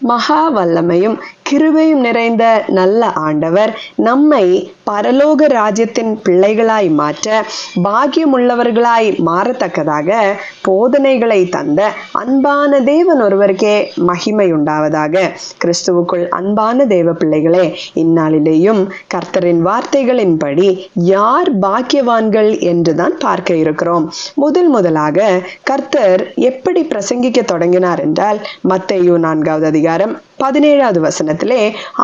மகா வல்லமையும் கிருபையும் நிறைந்த நல்ல ஆண்டவர் நம்மை பரலோக ராஜ்யத்தின் பிள்ளைகளாய் மாற்ற பாக்கியமுள்ளவர்களாய் மாறத்தக்கதாக போதனைகளை தந்த அன்பான தேவன் ஒருவருக்கே மகிமை உண்டாவதாக. கிறிஸ்துவுக்குள் அன்பான தேவ பிள்ளைகளே இந்நாளிலேயும் கர்த்தரின் வார்த்தைகளின்படி யார் பாக்கியவான்கள் என்றுதான் பார்க்க இருக்கிறோம். முதல் முதலாக கர்த்தர் எப்படி பிரசங்கிக்க தொடங்கினார் என்றால் மத்தையோ நான்காவது அதிகாரம் பதினேழாவது வசனம்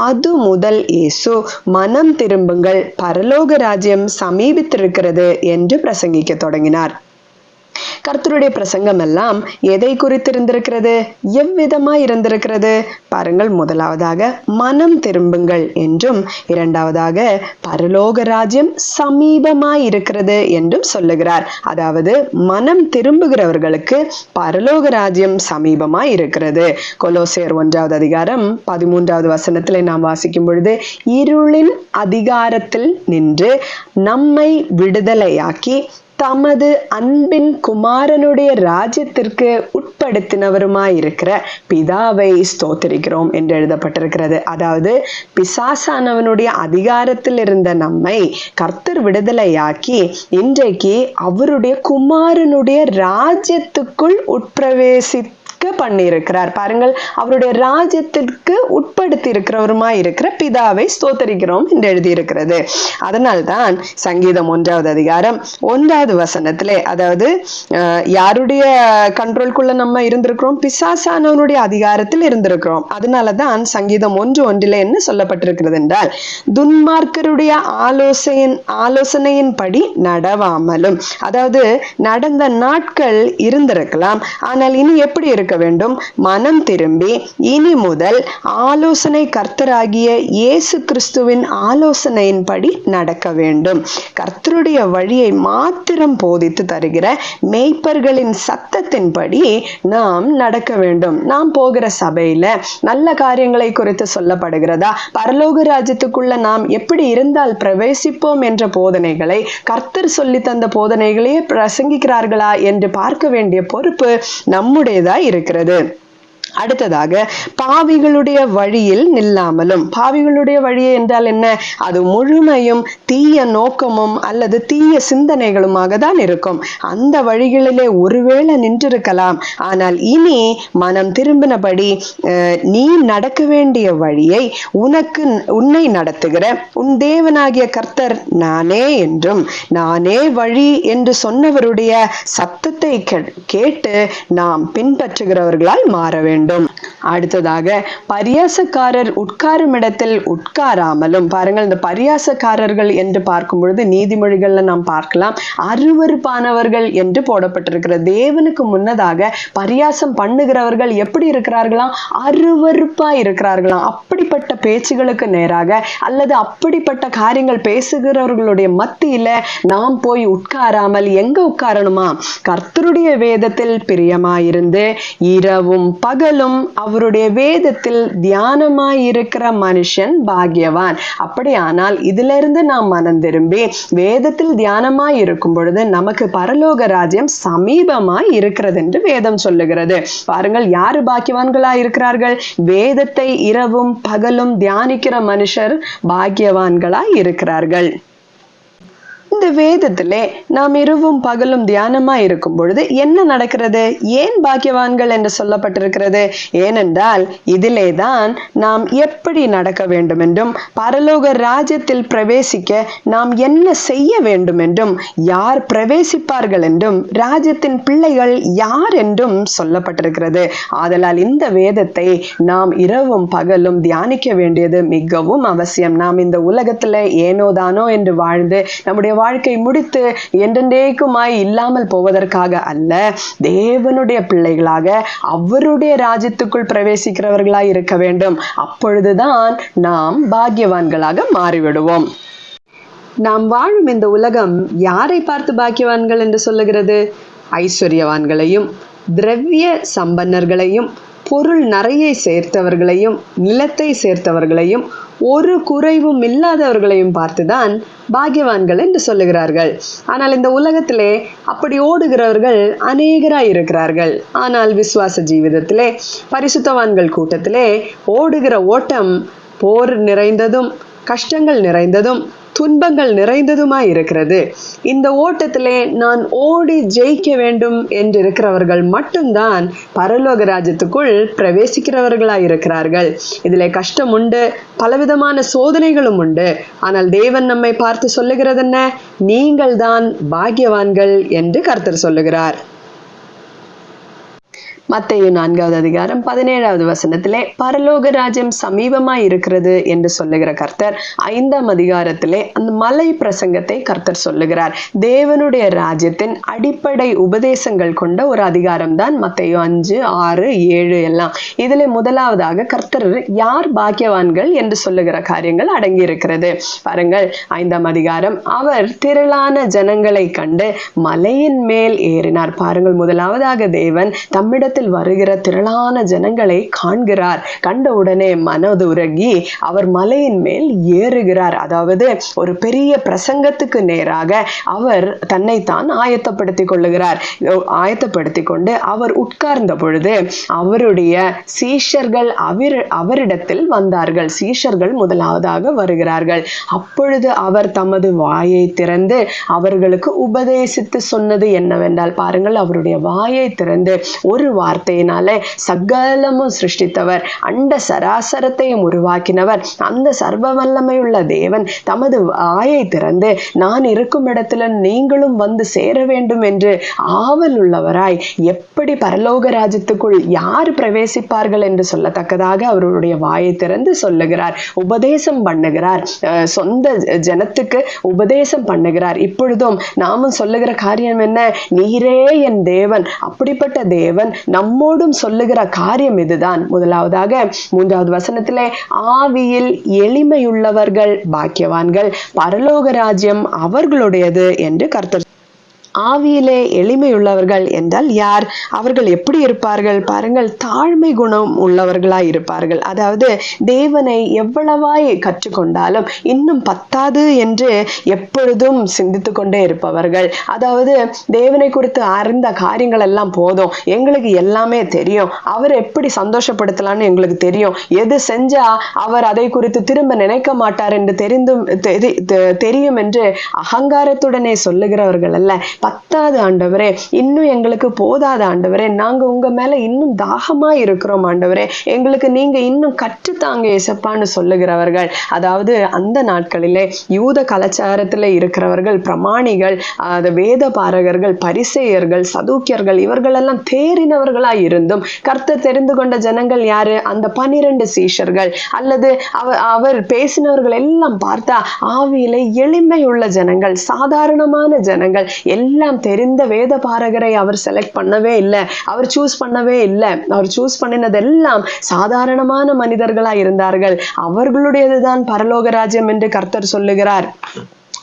அது முதல் இயேசு. மனம் திரும்புங்கள். பரலோக ராஜ்யம் சமீபித்திருக்கிறது என்று பிரசங்கிக்க தொடங்கினார். கர்த்தருடைய பிரசங்கம் எல்லாம் எதை குறித்து இருந்திருக்கிறது எவ்விதமாய் இருந்திருக்கிறது? பாருங்கள் முதலாவதாக மனம் திரும்புங்கள் என்றும் இரண்டாவதாக பரலோக ராஜ்யம் சமீபமாய் இருக்கிறது என்றும் சொல்லுகிறார். அதாவது மனம் திரும்புகிறவர்களுக்கு பரலோக ராஜ்யம் சமீபமாய் இருக்கிறது. கொலோசேர் ஒன்றாவது அதிகாரம் பதிமூன்றாவது வசனத்திலே நாம் வாசிக்கும் பொழுது இருளின் அதிகாரத்தில் நின்று நம்மை விடுதலையாக்கி தமது அன்பின் குமாரனுடைய ராஜ்யத்திற்கு உட்படுத்தினவருமாயிருக்கிற பிதாவை ஸ்தோத்தரிக்கிறோம் என்று எழுதப்பட்டிருக்கிறது. அதாவது பிசாசானவனுடைய அதிகாரத்தில் இருந்த நம்மை கர்த்தர் விடுதலையாக்கி இன்றைக்கு அவருடைய குமாரனுடைய ராஜ்யத்துக்குள் உட்பிரவேசி பண்ணியிருக்கிறார். பாருங்கள் அவருடைய ராஜ்யத்திற்கு உட்படுத்தி இருக்கிறவருமாய் இருக்கிற பிதாவை ஸ்தோத்தரிக்கிறோம் என்று எழுதியிருக்கிறது. அதனால்தான் சங்கீதம் ஒன்றாவது அதிகாரம் ஒன்றாவது வசனத்திலே அதாவது யாருடைய கண்ட்ரோல்குள்ள நம்ம இருந்திருக்கிறோம்? பிசாசானவனுடைய அதிகாரத்தில் இருந்திருக்கிறோம். அதனாலதான் சங்கீதம் ஒன்று ஒன்றிலே என்ன சொல்லப்பட்டிருக்கிறது என்றால் துன்மார்க்கருடைய ஆலோசையின் ஆலோசனையின்படி நடவாமலும் அதாவது நடந்த நாட்கள் இருந்திருக்கலாம். ஆனால் இனி எப்படி இருக்க இருக்க வேண்டும். மனம் திரும்பி இனி முதல் ஆலோசனை கர்த்தராகிய இயேசு கிறிஸ்துவின் ஆலோசனையின்படி நடக்க வேண்டும். கர்த்தருடைய வழியை மாத்திரம் போதித்து தருகிற மெய்ப்பர்களின் சத்தத்தின்படி நாம் நடக்க வேண்டும். நாம் போகிற சபையில நல்ல காரியங்களை குறித்து சொல்லப்படுகிறதா? பரலோக ராஜ்யத்துக்குள்ள நாம் எப்படி இருந்தால் பிரவேசிப்போம் என்ற போதனைகளை கர்த்தர் சொல்லி தந்த போதனைகளையே பிரசங்கிக்கிறார்களா என்று பார்க்க வேண்டிய பொறுப்பு நம்முடையதா இருக்கு. இருக்கிறது அடுத்ததாக பாவிகளுடைய வழியில் நில்லாமலும். பாவிகளுடைய வழி என்றால் என்ன? அது முழுமையும் தீய நோக்கமும் அல்லது தீய சிந்தனைகளுமாக தான் இருக்கும். அந்த வழிகளிலே ஒருவேளை நின்றிருக்கலாம். ஆனால் இனி மனம் திரும்பினபடி நீ நடக்க வேண்டிய வழியை உனக்கு உன்னை நடத்துகிற உன் தேவனாகிய கர்த்தர் நானே என்றும் நானே வழி என்று சொன்னவருடைய சத்தத்தை கேட்டு நாம் பின்பற்றுகிறவர்களால் மாற வேண்டும். வேண்டும். அடுத்ததாக பரியாசக்காரர் உட்காரும் இடத்தில் உட்காராமலும் பாருங்கள் இந்த பரியாசக்காரர்கள் என்று பார்க்கும் பொழுது நீதிமொழிகள்ல நாம் பார்க்கலாம் அருவறுப்பானவர்கள் என்று போடப்பட்டிருக்கிற தேவனுக்கு முன்னதாக பரியாசம் பண்ணுகிறவர்கள் எப்படி இருக்கிறார்களாம் அருவறுப்பா இருக்கிறார்களாம் அப்படிப்பட்ட பேச்சுகளுக்கு நேராக அல்லது அப்படிப்பட்ட காரியங்கள் பேசுகிறவர்களுடைய மத்தியில நாம் போய் உட்காராமல் எங்க உட்காரணுமா? கர்த்தருடைய வேதத்தில் பிரியமாயிருந்து இரவும் பகல் பகலும் அவருடைய வேதத்தில் தியானமாயிருக்கிற மனுஷன் பாக்யவான். அப்படியானால் இதிலிருந்து நாம் மனம் திரும்பி வேதத்தில் தியானமாய் இருக்கும் பொழுது நமக்கு பரலோக ராஜ்யம் சமீபமாய் இருக்கிறது என்று வேதம் சொல்லுகிறது. பாருங்கள் யாரு பாக்கியவான்களா இருக்கிறார்கள் வேதத்தை இரவும் பகலும் தியானிக்கிற மனுஷர் பாக்கியவான்களாய் இருக்கிறார்கள் இந்த வேதத்திலே நாம் இரவும் பகலும் தியானமா இருக்கும் பொழுது என்ன நடக்கிறது? ஏன் பாக்கியவான்கள் என்று சொல்லப்பட்டிருக்கிறது? ஏனென்றால் இதிலே தான் நாம் எப்படி நடக்க வேண்டும் என்றும் பரலோக ராஜ்யத்தில் பிரவேசிக்க நாம் என்ன செய்ய வேண்டும் என்றும் யார் பிரவேசிப்பார்கள் என்றும் ராஜ்யத்தின் பிள்ளைகள் யார் என்றும் சொல்லப்பட்டிருக்கிறது. ஆதலால் இந்த வேதத்தை நாம் இரவும் பகலும் தியானிக்க வேண்டியது மிகவும் அவசியம். நாம் இந்த உலகத்துல ஏனோதானோ என்று வாழ்ந்து நம்முடைய வாழ்க்கை முடித்து என்றென்றேக்குமாய் இல்லாமல் போவதற்காக அல்ல தேவனுடைய பிள்ளைகளாக அவருடைய ராஜ்யத்துக்குள் பிரவேசிக்கிறவர்களாய் இருக்க வேண்டும். அப்பொழுதுதான் நாம் பாக்கியவான்களாக மாறிவிடுவோம். நாம் வாழும் இந்த உலகம் யாரை பார்த்து பாக்கியவான்கள் என்று சொல்லுகிறது? ஐஸ்வர்யவான்களையும் திரவிய சம்பன்னர்களையும் பொருள் நிறைய சேர்த்தவர்களையும் நிலத்தை சேர்த்தவர்களையும் ஒரு குறைவும் இல்லாதவர்களையும் பார்த்துதான் பாக்கியவான்கள் என்று சொல்லுகிறார்கள். ஆனால் இந்த உலகத்திலே அப்படி ஓடுகிறவர்கள் அநேகராய் இருக்கிறார்கள். ஆனால் விசுவாச ஜீவிதத்திலே பரிசுத்தவான்கள் கூட்டத்திலே ஓடுகிற ஓட்டம் போர் நிறைந்ததும் கஷ்டங்கள் நிறைந்ததும் துன்பங்கள் நிறைந்ததுமாய் இருக்கிறது. இந்த ஓட்டத்திலே நான் ஓடி ஜெயிக்க வேண்டும் என்று இருக்கிறவர்கள் மட்டும்தான் பரலோக ராஜ்யத்துக்குள் பிரவேசிக்கிறவர்களாய் இருக்கிறார்கள். இதிலே கஷ்டம் உண்டு பலவிதமான சோதனைகளும் உண்டு. ஆனால் தேவன் நம்மை பார்த்து சொல்லுகிறது என்ன நீங்கள் தான் பாக்கியவான்கள் என்று கர்த்தர் சொல்லுகிறார். மத்தையு நான்காவது அதிகாரம் பதினேழாவது வசனத்திலே பரலோக ராஜ்யம் சமீபமாய் இருக்கிறது என்று சொல்லுகிற கர்த்தர் ஐந்தாம் அதிகாரத்திலே அந்த மலை பிரசங்கத்தை கர்த்தர் சொல்லுகிறார். தேவனுடைய ராஜ்யத்தின் அடிப்படை உபதேசங்கள் கொண்ட ஒரு அதிகாரம் தான் மத்தேயு அஞ்சு ஆறு ஏழு எல்லாம். இதிலே முதலாவதாக கர்த்தர் யார் பாக்கியவான்கள் என்று சொல்லுகிற காரியங்கள் அடங்கி இருக்கிறது பாருங்கள் ஐந்தாம் அதிகாரம் அவர் திரளான ஜனங்களை கண்டு மலையின் மேல் ஏறினார். பாருங்கள் முதலாவதாக தேவன் தம்மிடத்தில் வருகிற திரளான ஜனங்களை காண்கிறார். கண்ட உடனே மனதுருகி அவர் மலையின் மேல் ஏறுகிறார். அதாவது ஒரு பெரிய பிரசங்கத்துக்கு நேராக அவர் தன்னைத்தான் ஆயத்தப்படுத்திக் கொள்ளுகிறார். ஆயத்தப்படுத்திக் கொண்டு அவர் உட்கார்ந்த பொழுது அவருடைய சீஷர்கள் அவர் அவரிடத்தில் வந்தார்கள். சீஷர்கள் முதலாவதாக வருகிறார்கள். அப்பொழுது அவர் தமது வாயை திறந்து அவர்களுக்கு உபதேசித்து சொன்னது என்னவென்றால் பாருங்கள் அவருடைய வாயை திறந்து ஒரு வார்த்தையினால சகலமும் சிருஷ்டித்தவர் அண்ட சராசரத்தையும் உருவாக்கினவர். அந்த சர்வ வல்லமையுள்ள தேவன் தமது வாயை திறந்து நான் இருக்கும் இடத்துல நீங்களும் வந்து சேர வேண்டும் என்று ஆவல் உள்ளவராய் எப்படி பரலோக ராஜ்யத்துக்குள் யார் பிரவேசிப்பார்கள் என்று சொல்லத்தக்கதாக அவருடைய வாயை திறந்து சொல்லுகிறார் உபதேசம் பண்ணுகிறார். சொந்த ஜனத்துக்கு உபதேசம் பண்ணுகிறார். இப்பொழுதும் நாமும் சொல்லுகிற காரியம் என்ன? நீரே என் தேவன். அப்படிப்பட்ட தேவன் நம்மோடும் சொல்லுகிற காரியம் இதுதான். முதலாவதாக மூன்றாவது வசனத்திலே ஆவியில் எளிமையுள்ளவர்கள் பாக்கியவான்கள் பரலோக ராஜ்யம் அவர்களுடையது என்று கர்த்தர் ஆவியிலே எளிமையுள்ளவர்கள் என்றால் யார்? அவர்கள் எப்படி இருப்பார்கள்? பாருங்கள் தாழ்மை குணம் உள்ளவர்களாய் இருப்பார்கள். அதாவது தேவனை எவ்வளவாய் கற்றுக்கொண்டாலும் இன்னும் பத்தாது என்று எப்பொழுதும் சிந்தித்து கொண்டே இருப்பவர்கள். அதாவது தேவனை குறித்து அறிந்த காரியங்கள் எல்லாம் போதும். எங்களுக்கு எல்லாமே தெரியும். அவர் எப்படி சந்தோஷப்படுத்தலாம்னு எங்களுக்கு தெரியும். எது செஞ்சா அவர் அதை குறித்து திரும்ப நினைக்க மாட்டார் என்று தெரிந்தும் தெ- தெரியும் என்று அகங்காரத்துடனே சொல்லுகிறவர்கள் அல்ல. பத்தாது ஆண்டவரே. இன்னும் எங்களுக்கு போதாத ஆண்டவரே. நாங்க உங்க மேல இன்னும் தாகமா இருக்கிறோம் ஆண்டவரே. எங்களுக்கு நீங்க இன்னும் கற்றுத்தாங்க ஏசப்பான்னு சொல்லுகிறவர்கள். அதாவது அந்த நாட்களிலே யூத கலாச்சாரத்துல இருக்கிறவர்கள் பிரமாணிகள் அது வேத பாரகர்கள் பரிசெயர்கள் சதுக்கியர்கள் இவர்கள் எல்லாம் இருந்தும் கர்த்தர் தெரிந்து கொண்ட ஜனங்கள் யாரு? அந்த பனிரெண்டு சீஷர்கள். அல்லது அவர் அவர் பேசினவர்கள் எல்லாம் பார்த்தா ஆவியிலே எளிமையுள்ள ஜனங்கள் சாதாரணமான ஜனங்கள் எல்லாம் எல்லாம் தெரிந்த வேத பாரகரை அவர் செலக்ட் பண்ணவே இல்லை. அவர் சூஸ் பண்ணவே இல்லை. அவர் சூஸ் பண்ணினதெல்லாம் சாதாரணமான மனிதர்களா இருந்தார்கள். அவர்களுடையதுதான் பரலோக ராஜ்யம் என்று கர்த்தர் சொல்லுகிறார்.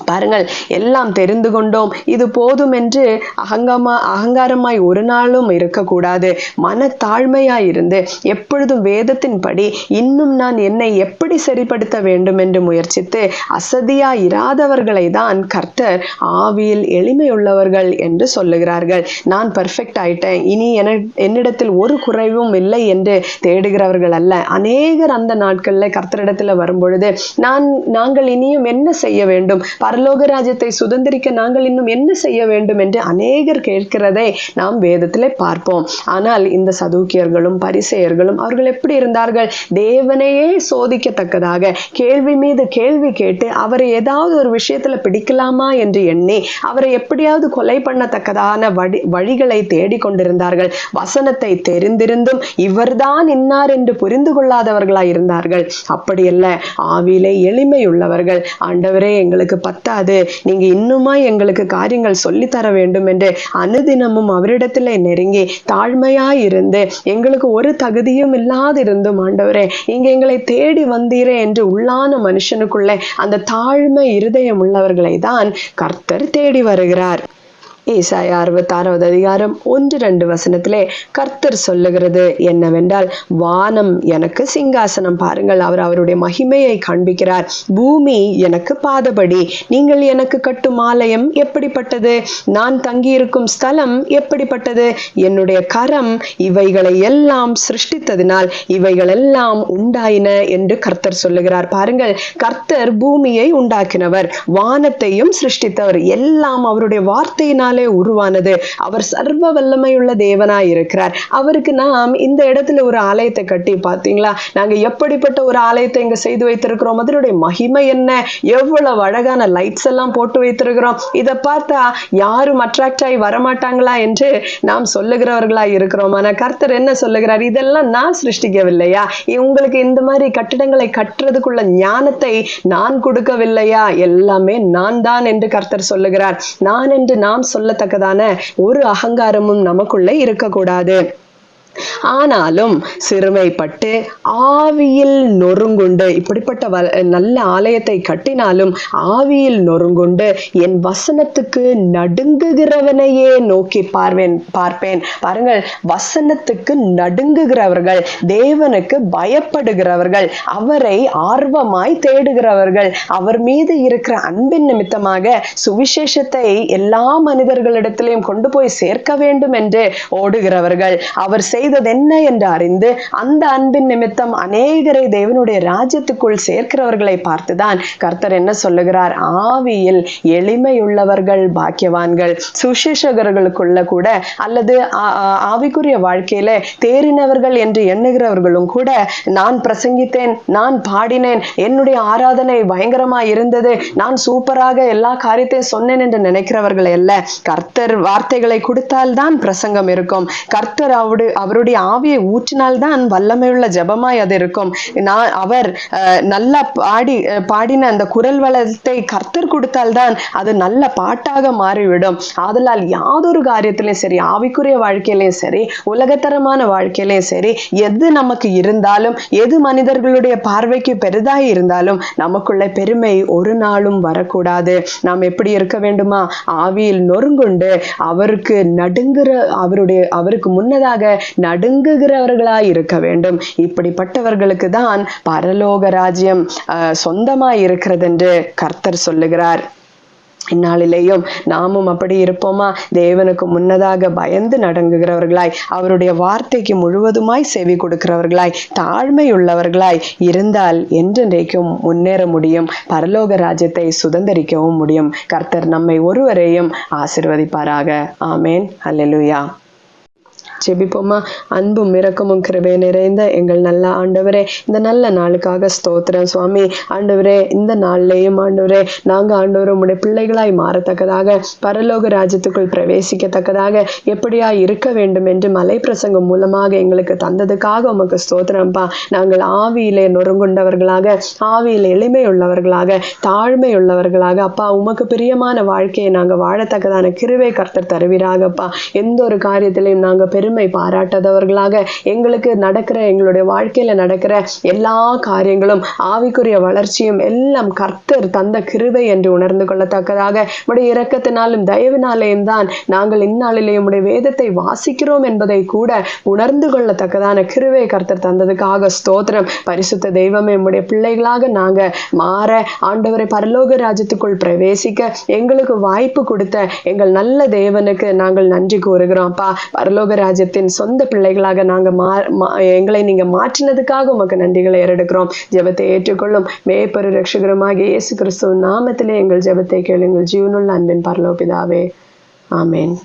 பாருங்கள் எல்லாம் தெரிந்து கொண்டோம். இது போதும் என்று அகங்கமா அகங்காரமாய் ஒரு நாளும் இருக்கக்கூடாது. மனத்தாழ்மையாய் இருந்து எப்பொழுதும் வேதத்தின்படி இன்னும் நான் என்னை எப்படி சரிப்படுத்த வேண்டும் என்று முயற்சித்து அசதியா இராதவர்களை தான் கர்த்தர் ஆவியில் எளிமையுள்ளவர்கள் என்று சொல்லுகிறார்கள். நான் பர்ஃபெக்ட் ஆயிட்டேன். இனி என என்னிடத்தில் ஒரு குறைவும் இல்லை என்று தேடுகிறவர்கள் அல்ல. அநேகர் அந்த நாட்கள்ல கர்த்தரிடத்தில் வரும்பொழுது நான் நாங்கள் இனியும் என்ன செய்ய வேண்டும்? பரலோக ராஜ்யத்தை சுதந்திரிக்க நாங்கள் இன்னும் என்ன செய்ய வேண்டும் என்று அநேகர் கேட்கிறதை நாம் வேதத்திலே பார்ப்போம். ஆனால் இந்த சதுக்கியர்களும் பரிசெயர்களும் அவர்கள் எப்படி இருந்தார்கள்? தேவனையே சோதிக்கத்தக்கதாக கேள்வி மீது கேள்வி கேட்டு அவரை ஏதாவது ஒரு விஷயத்துல பிடிக்கலாமா என்று எண்ணி அவரை எப்படியாவது கொலை பண்ணத்தக்கதான வழி வழிகளை தேடிக் கொண்டிருந்தார்கள் வசனத்தை தெரிந்திருந்தும் இவர்தான் இன்னார் என்று புரிந்து கொள்ளாதவர்களாய் இருந்தார்கள் அப்படியல்ல ஆவியிலே எளிமையுள்ளவர்கள். ஆண்டவரே எங்களுக்கு பத்தாது. நீங்க இன்னுமா எங்களுக்கு காரியங்கள் சொல்லி தர வேண்டும் என்று அனுதினமும் அவரிடத்திலே நெருங்கி தாழ்மையாய் இருந்து எங்களுக்கு ஒரு தகுதியும் இல்லாதிருந்தும் ஆண்டவரே நீங்க எங்களை தேடி வந்தீரே என்று உள்ளான மனுஷனுக்குள்ளே அந்த தாழ்மை இருதயம் உள்ளவர்களை தான் கர்த்தர் தேடி வருகிறார். ஏசாய அறுபத்தாறாவது அதிகாரம் ஒன்று ரெண்டு வசனத்திலே கர்த்தர் சொல்லுகிறது என்னவென்றால் வானம் எனக்கு சிங்காசனம். பாருங்கள் அவர் அவருடைய மகிமையை காண்பிக்கிறார். பூமி எனக்கு பாதபடி நீங்கள் எனக்கு கட்டும் ஆலயம் எப்படிப்பட்டது? நான் தங்கியிருக்கும் ஸ்தலம் எப்படிப்பட்டது? என்னுடைய கரம் இவைகளை எல்லாம் சிருஷ்டித்ததினால் இவைகள் எல்லாம் உண்டாயின என்று கர்த்தர் சொல்லுகிறார். பாருங்கள் கர்த்தர் பூமியை உண்டாக்கினவர் வானத்தையும் சிருஷ்டித்தவர் எல்லாம் அவருடைய வார்த்தையினால் உருவானது. அவர் சர்வ வல்லமையுள்ள தேவனா இருக்கிறார் அவருக்கு நாம் இந்த இடத்துல ஒரு ஆலயத்தை கட்டி பார்த்தீங்களா? நாங்க எப்படிப்பட்ட ஒரு ஆலயத்தை இங்க செய்து வைத்திருக்கிறோம்? அதனுடைய மகிமை என்ன? எவ்வளவு அழகான லைட்ஸ் எல்லாம் போட்டு வைத்திருக்கிறோம்? இதை பார்த்தா யாரும் அட்ராக்ட் ஆகி வரமாட்டாங்களா என்று நாம் சொல்லுகிறவர்களா இருக்கிறோம். ஆனா கர்த்தர் என்ன சொல்லுகிறார்? இதெல்லாம் நான் சிருஷ்டிக்கவில்லையா? உங்களுக்கு இந்த மாதிரி கட்டிடங்களை கட்டுறதுக்குள்ள ஞானத்தை நான் கொடுக்கவில்லையா? எல்லாமே நான் தான் என்று கர்த்தர் சொல்லுகிறார். நான் என்று நாம் சொல்ல கொள்ளத்தக்கதான ஒரு அகங்காரமும் நமக்குள்ளே இருக்கக்கூடாது. ஆனாலும் சிறுமைப்பட்டு ஆவியில் நொறுங்குண்டு இப்படிப்பட்ட வ- நல்ல ஆலயத்தை கட்டினாலும் ஆவியில் நொறுங்குண்டு என் வசனத்துக்கு நடுங்குகிறவனையே நோக்கி பார்வேன் பார்ப்பேன். பாருங்கள் வசனத்துக்கு நடுங்குகிறவர்கள் தேவனுக்கு பயப்படுகிறவர்கள் அவரை ஆர்வமாய் தேடுகிறவர்கள் அவர் மீது இருக்கிற அன்பின் நிமித்தமாக சுவிசேஷத்தை எல்லா மனிதர்களிடத்திலையும் கொண்டு போய் சேர்க்க வேண்டும் என்று ஓடுகிறவர்கள். அவர் செய்த செய்தது என்ன என்று அறிந்து அந்த அன்பின் நிமித்தம் அநேகரை தேவனுடைய ராஜ்யத்துக்குள் சேர்க்கிறவர்களை பார்த்துதான் கர்த்தர் என்ன சொல்லுகிறார்? ஆவியில் எளிமையுள்ளவர்கள் பாக்கியவான்கள் சுசேஷகர்களுக்குள்ள கூட அல்லது ஆவிக்குரிய வாழ்க்கையில தேறினவர்கள் என்று எண்ணுகிறவர்களும் கூட நான் பிரசங்கித்தேன் நான் பாடினேன் என்னுடைய ஆராதனை பயங்கரமா இருந்தது நான் சூப்பராக எல்லா காரியத்தையும் சொன்னேன் என்று நினைக்கிறவர்கள் அல்ல. கர்த்தர் வார்த்தைகளை கொடுத்தால்தான் பிரசங்கம் இருக்கும். கர்த்தர் அவரு அவருடைய ஆவியை ஊற்றினால்தான் வல்லமையுள்ள ஜபமாய் அது இருக்கும். நான் அவர் நல்லா பாடி பாடின அந்த குரல் வளத்தை கர்த்தர் கொடுத்தால்தான் அது நல்ல பாட்டாக மாறிவிடும். ஆதலால் யாதொரு காரியத்திலையும் சரி ஆவிக்குரிய வாழ்க்கையிலையும் சரி உலகத்தரமான வாழ்க்கையிலையும் சரி எது நமக்கு இருந்தாலும் எது மனிதர்களுடைய பார்வைக்கு பெரிதாக இருந்தாலும் நமக்குள்ள பெருமை ஒரு நாளும் வரக்கூடாது. நாம் எப்படி இருக்க வேண்டுமா? ஆவியில் நொறுங்குண்டு அவருக்கு நடுங்குற அவருடைய அவருக்கு முன்னதாக நடுங்குகிறவர்களாய் இருக்க வேண்டும். இப்படிப்பட்டவர்களுக்கு தான் பரலோக ராஜ்யம் சொந்தமாய் இருக்கிறது என்று கர்த்தர் சொல்லுகிறார். இந்நாளிலேயும் நாமும் அப்படி இருப்போமா? தேவனுக்கு முன்னதாக பயந்து நடங்குகிறவர்களாய் அவருடைய வார்த்தைக்கு முழுவதுமாய் செவி கொடுக்கிறவர்களாய் தாழ்மை உள்ளவர்களாய் இருந்தால் என்றென்றைக்கும் முன்னேற முடியும். பரலோக ராஜ்யத்தை சுதந்தரிக்கவும் முடியும். கர்த்தர் நம்மை ஒருவரையும் ஆசிர்வதிப்பாராக. ஆமேன். அல்லேலூயா ஜெபிப்போமா? அன்பும் இறக்கமும் கிருபை நிறைந்த எங்கள் நல்ல ஆண்டவரே இந்த நல்ல நாளுக்காக ஸ்தோத்திரம். சுவாமி ஆண்டவரே இந்த நாள்லேயும் ஆண்டவரே நாங்கள் ஆண்டவர் உடைய பிள்ளைகளாய் மாறத்தக்கதாக பரலோக ராஜ்யத்துக்குள் பிரவேசிக்கத்தக்கதாக எப்படியா இருக்க வேண்டும் என்று மலை பிரசங்கம் மூலமாக எங்களுக்கு தந்ததுக்காக உமக்கு ஸ்தோத்திரம்ப்பா நாங்கள் ஆவியிலே நொறுங்குண்டவர்களாக ஆவியில் எளிமை உள்ளவர்களாக தாழ்மை உள்ளவர்களாக அப்பா உமக்கு பிரியமான வாழ்க்கையை நாங்கள் வாழத்தக்கதான கிருவை கர்த்தர் தருவீராகப்பா. எந்த ஒரு காரியத்திலையும் நாங்கள் நாங்க பெருமை பாராட்டாதவர்களாக எங்களுக்கு நடக்கிற எங்களுடைய வாழ்க்கையில நடக்கிற எல்லா காரியங்களும் ஆவிக்குரிய வளர்ச்சியும் எல்லாம் கர்த்தர் தந்த கிருவை என்று உணர்ந்து கொள்ளத்தக்கதாக உடைய இரக்கத்தினாலும் தயவினாலேயும் தான் நாங்கள் இந்நாளிலே உடைய வேதத்தை வாசிக்கிறோம் என்பதை கூட உணர்ந்து கொள்ளத்தக்கதான கிருவை கர்த்தர் தந்ததுக்காக ஸ்தோத்திரம். பரிசுத்த தெய்வமே உடைய பிள்ளைகளாக நாங்க மாற ஆண்டவரை பரலோக ராஜ்யத்துக்குள் பிரவேசிக்க எங்களுக்கு வாய்ப்பு கொடுத்த எங்கள் நல்ல தேவனுக்கு நாங்கள் நன்றி கூறுகிறோம். அப்பா பரலோக ராஜ்யத்தின் சொந்த பிள்ளைகளாக நாங்க மா மா- எங்களை நீங்க மாற்றினதுக்காக உமக்கு நன்றிகளை ஏறெடுக்கிறோம். ஜெபத்தை ஏற்றுக்கொள்ளும் மேய்ப்பரு ரட்சகரமாக இயேசு கிறிஸ்துவ நாமத்திலே எங்கள் ஜெபத்தை கேளுங்கள். ஜீவனுள்ள அன்பின் பரலோபிதாவே. ஆமேன்.